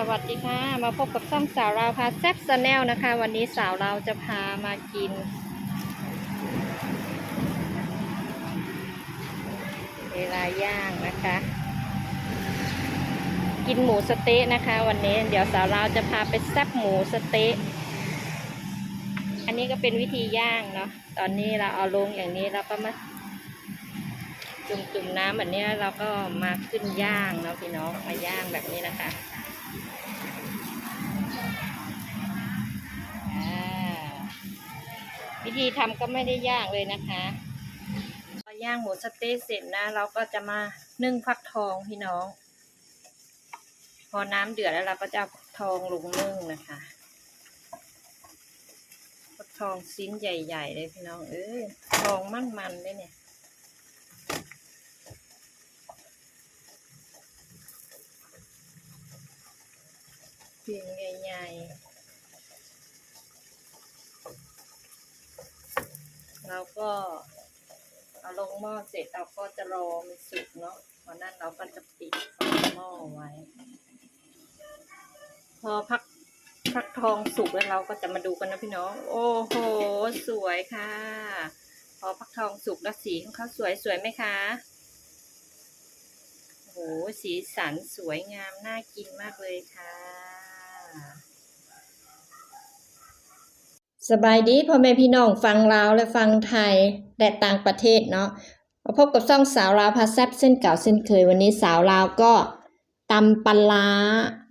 สวัสดีค่ะ มาพบกับช่องสาวเราวพาแซ่บสแนลนะคะ วันนี้สาวเราจะพามากิน เวลาย่างนะคะ กินหมูสเต๊ะนะคะ วันนี้เดี๋ยวสาวเราจะพาไปแซ่บหมูสเต๊ะอันนี้ก็เป็นวิธีย่างเนาะตอนนี้เราเอาลงอย่างนี้เราก็มาจุ่มๆน้ำแบบนี้เราก็มาขึ้นย่างเนาะพี่น้องมาย่างแบบนี้นะคะ วิธีทำก็ไม่ได้ยากเลยนะคะพอย่างหมูสเต๊ะเสร็จนะ เราก็จะมานึ่งฟักทองพี่น้อง พอน้ำเดือดแล้วเราก็จะเอาฟักทองลงนึ่งนะคะฟักทองชิ้นใหญ่ๆเลยพี่น้อง เอ้ยทองมันๆเลยเนี่ยเพียงใหญ่ๆเรา ก็เอาลงหม้อเสร็จเราก็จะรอมันสุกเนาะพอนั้นเราก็จะปิดฝาหม้อไว้ พอพักพักทองสุกแล้วเราก็จะมาดูกันนะพี่น้อง โอ้โห สวยค่ะ พอพักทองสุกแล้วสีของเขาสวยสวยไหมคะโอ้โหสีสันสวยงามน่ากินมากเลยค่ะ สบายดีพ่อแม่พี่น้องฟังลาวและฟังไทยและต่างประเทศเนาะมาพบกับช่องสาวลาวพาแซบเส้นเก่าเส้นเคยวันนี้สาวลาวก็ตำปลา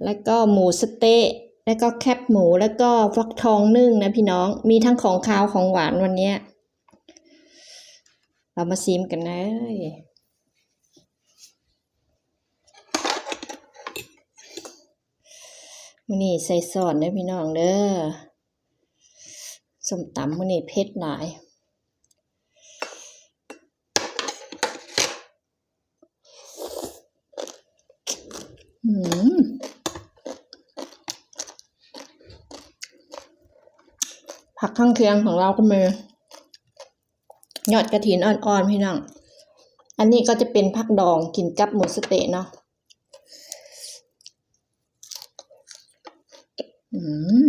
แล้วก็หมูสเต๊ะแล้วก็แคบหมูแล้วก็ฟักทองนึ่งนะพี่น้องมีทั้งของคาวของหวานวันนี้เรามาซิมกันเลยมื้อนี้ใส่ซอสเด้พี่น้องเด้อ ส้มตำมื้อนี้เผ็ดหลาย อืมผักข้างเคียงของเราก็มียอดกระถินอ่อนๆพี่น้อง อันนี้ก็จะเป็นผักดองกินกับหมูสเต๊ะเนาะ อืม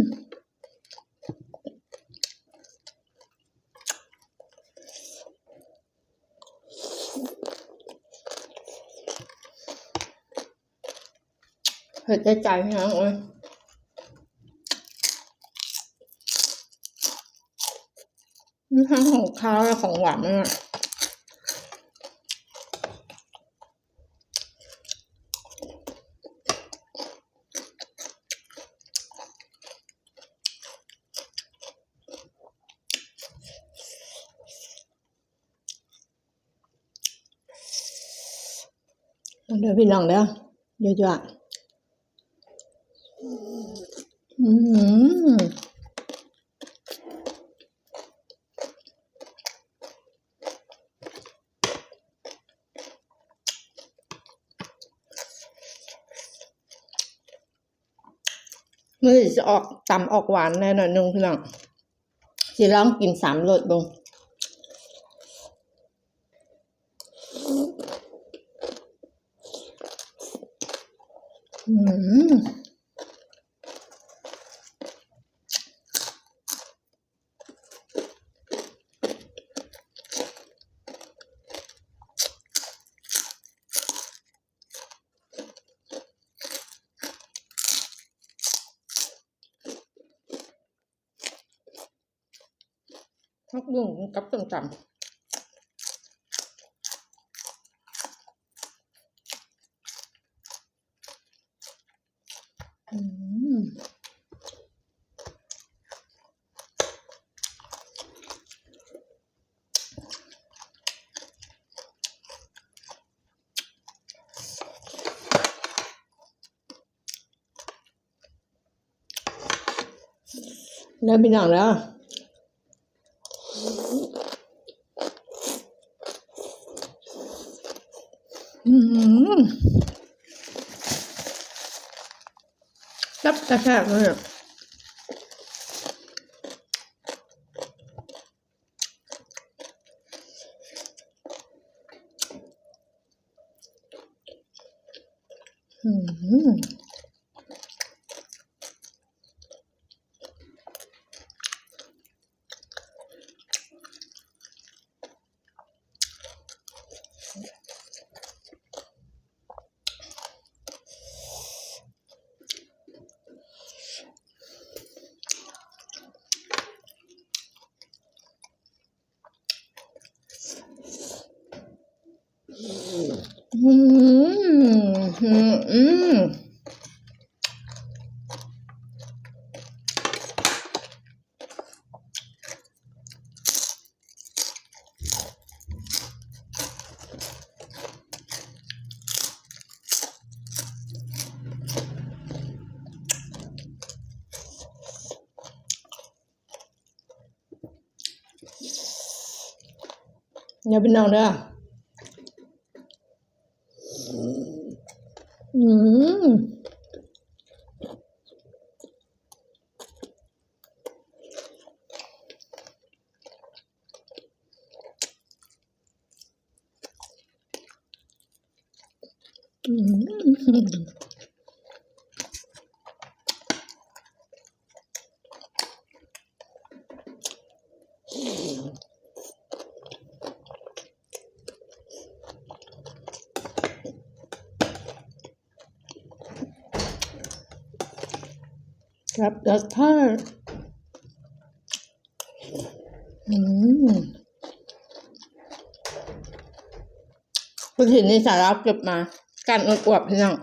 เผ็ดได้ใจพี่น้องเอ้ยมีทั้งของข้าวและของหวานมากเดี๋ยวพี่น้องเด้อเยอะๆ อืมมือจะออกต่ำออกหวานแน่น่อยหนึงพี่น้องสิลองกินสามรสเบงอืม พักบุ้งกับส้มตำอืมแล้วพี่น้องแล้ว อืม รับกระแทกเลยอะอืม อืมอืมอย่าเป็นเอาเด้ออืม อืม ครับแล้วถ้าอืมคุณเห็นในสาระเก็บมา การอวบๆพี่น้อง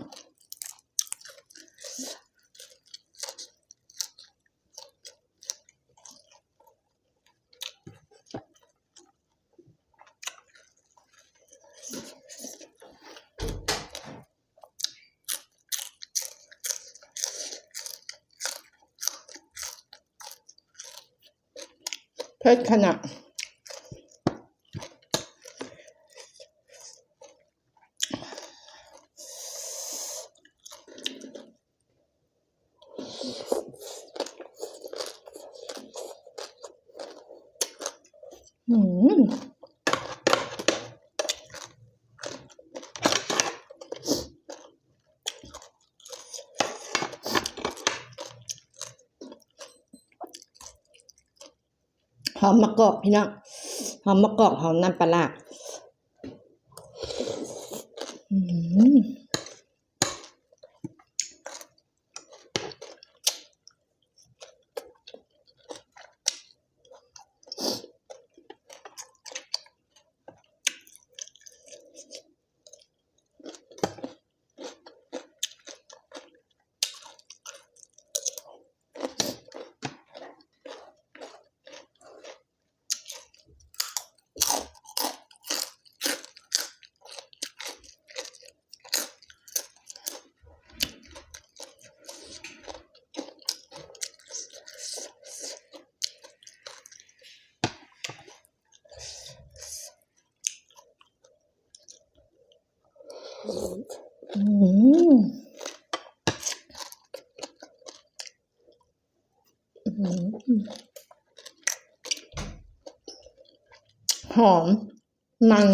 เผ็ดขนาดอืม หอมมะกอกพี่น้องหอมมะกอกหอมน้ำปลาอืม หอม มัน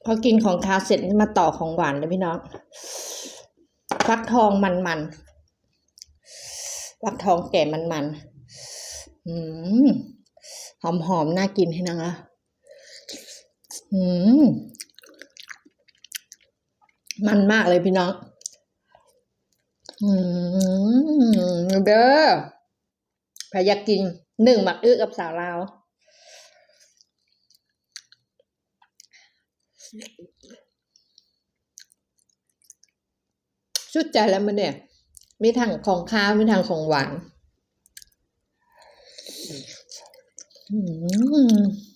พ อกินของคาวเสร็จมาต่อของหวานเลยพี่น้องฟักทองมันมันๆฟักทองแก่มันมันๆอืมหอมหอมๆน่ากินให้นังละอืมมันมากเลยพี่น้อง อืมเด้อใครอยากกินหนึ่งหมักอื้อกับสาวลาว สุดใจแล้วมันเนี่ย มีทั้งของข้าวมีทั้งของหวาน อืม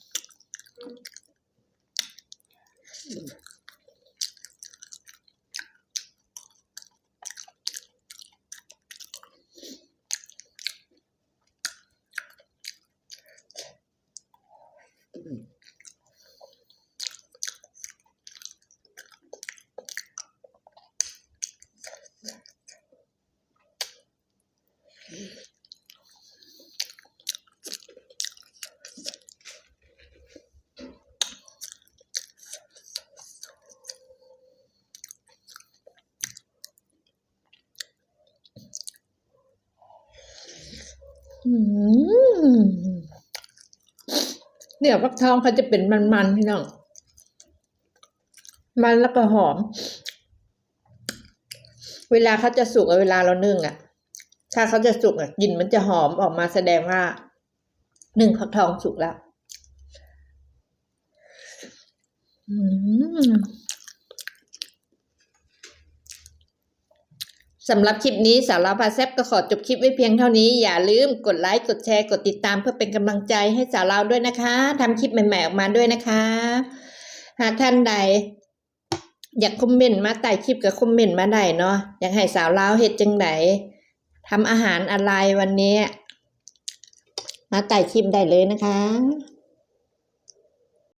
เนี่ยฟักทองเขาจะเป็นมันๆพี่น้อง มันแล้วก็หอม เวลาเขาจะสุกเวลาเรานึ่งอะถ้าเขาจะสุกอะกลิ่นมันจะหอมออกมาแสดงว่าหนึ่งฟักทองสุกแล้ว อืม สำหรับคลิปนี้สาวลาวพาแซบก็ขอจบคลิปไว้เพียงเท่านี้ อย่าลืมกดไลค์ กดแชร์ กดติดตามเพื่อเป็นกำลังใจให้สาวลาวด้วยนะคะทำคลิปใหม่ ๆ ออกมาด้วยนะคะ หากท่านใด อยากคอมเมนต์มาใต้คลิปก็คอมเมนต์มาได้เนาะอยากให้สาวลาวเฮ็ดจังไดทำอาหารอะไรวันนี้ มาใต้คลิปได้เลยนะคะ